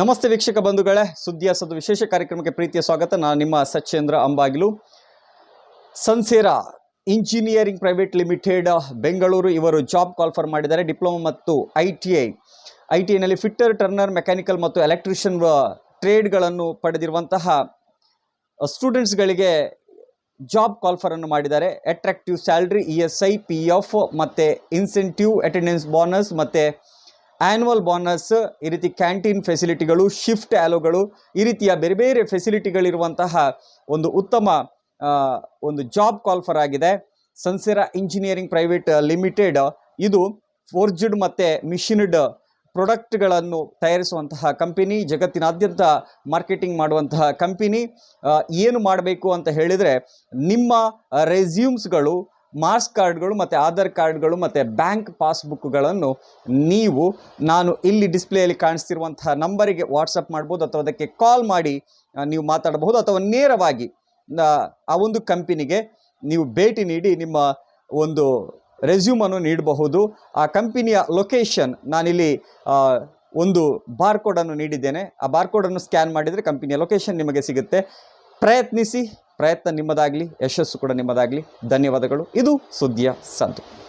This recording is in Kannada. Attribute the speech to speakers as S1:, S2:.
S1: ನಮಸ್ತೆ ವೀಕ್ಷಕ ಬಂಧುಗಳೇ. ಸುದ್ದಿಯ ಸದ್ದು ವಿಶೇಷ ಕಾರ್ಯಕ್ರಮಕ್ಕೆ ಪ್ರೀತಿಯ ಸ್ವಾಗತ. ನಾನು ನಿಮ್ಮ Sachendra Ambagilu. Sansera engineering private limited, Bengaluru ಇವರು ಜಾಬ್ ಕಾಲ್ಫರ್ ಮಾಡಿದ್ದಾರೆ. ಡಿಪ್ಲೊಮಾ ಮತ್ತು I T I. I T ಐನಲ್ಲಿ fitter, turner, mechanical ಮತ್ತು ಎಲೆಕ್ಟ್ರಿಷಿಯನ್ ಟ್ರೇಡ್ಗಳನ್ನು ಪಡೆದಿರುವಂತಹ ಸ್ಟೂಡೆಂಟ್ಸ್ಗಳಿಗೆ ಜಾಬ್ ಕಾಲ್ಫರನ್ನು ಮಾಡಿದ್ದಾರೆ. Attractive salary, E S I, P F ಮತ್ತು ಇನ್ಸೆಂಟಿವ್, ಅಟೆಂಡೆನ್ಸ್, ಬೋನಸ್ ಮತ್ತು ಆ್ಯನ್ಯುವಲ್ ಬೋನಸ್ ಈ ರೀತಿ ಕ್ಯಾಂಟೀನ್ ಫೆಸಿಲಿಟಿಗಳು ಶಿಫ್ಟ್ ಆ್ಯಲೋಗಳು ಈ ರೀತಿಯ ಬೇರೆ ಬೇರೆ ಫೆಸಿಲಿಟಿಗಳಿರುವಂತಹ ಒಂದು ಉತ್ತಮ ಒಂದು ಜಾಬ್ ಕಾಲ್ಫರ್ ಆಗಿದೆ. ಸನ್ಸೆರಾ ಇಂಜಿನಿಯರಿಂಗ್ ಪ್ರೈವೇಟ್ ಲಿಮಿಟೆಡ್ ಇದು ಫೋರ್ಜ್ಡ್ ಮತ್ತು ಮಿಷಿನ್ಡ್ ಪ್ರಾಡಕ್ಟ್ಗಳನ್ನು ತಯಾರಿಸುವಂತಹ ಕಂಪನಿ ಜಗತ್ತಿನಾದ್ಯಂತ ಮಾರ್ಕೆಟಿಂಗ್ ಮಾಡುವಂತಹ ಕಂಪನಿ ಏನು ಮಾಡಬೇಕು ಅಂತ ಹೇಳಿದರೆ, ನಿಮ್ಮ ರೆಸ್ಯೂಮ್ಸ್ಗಳು ಮಾರ್ಕ್ಸ್ ಕಾರ್ಡ್ಗಳು ಮತ್ತು ಆಧಾರ್ ಕಾರ್ಡ್ಗಳು ಮತ್ತು ಬ್ಯಾಂಕ್ ಪಾಸ್ಬುಕ್ಗಳನ್ನು ನೀವು, ನಾನು ಇಲ್ಲಿ ಡಿಸ್ಪ್ಲೇಯಲ್ಲಿ ಕಾಣಿಸ್ತಿರುವಂತಹ ನಂಬರಿಗೆ ವಾಟ್ಸಪ್ ಮಾಡ್ಬೋದು ಅಥವಾ ಅದಕ್ಕೆ ಕಾಲ್ ಮಾಡಿ ನೀವು ಮಾತಾಡಬಹುದು ಅಥವಾ ನೇರವಾಗಿ, ಆ ಒಂದು ಕಂಪನಿಗೆ ನೀವು ಭೇಟಿ ನೀಡಿ ನಿಮ್ಮ ಒಂದು ರೆಸ್ಯೂಮನ್ನು ನೀಡಬಹುದು. ಆ ಕಂಪನಿಯ ಲೊಕೇಶನ್, ನಾನಿಲ್ಲಿ ಒಂದು ಒಂದು ಬಾರ್ಕೋಡನ್ನು ನೀಡಿದ್ದೇನೆ. ಆ ಬಾರ್ಕೋಡನ್ನು ಸ್ಕ್ಯಾನ್ ಮಾಡಿದರೆ ಕಂಪನಿಯ ಲೊಕೇಶನ್ ನಿಮಗೆ ಸಿಗುತ್ತೆ. ಪ್ರಯತ್ನಿಸಿ. ಪ್ರಯತ್ನ ನಿಮ್ಮದಾಗಲಿ ಯಶಸ್ಸು ಕೂಡ ನಿಮ್ಮದಾಗಲಿ. ಧನ್ಯವಾದಗಳು. ಇದು ಸುದ್ದಿಯ ಸಂತು.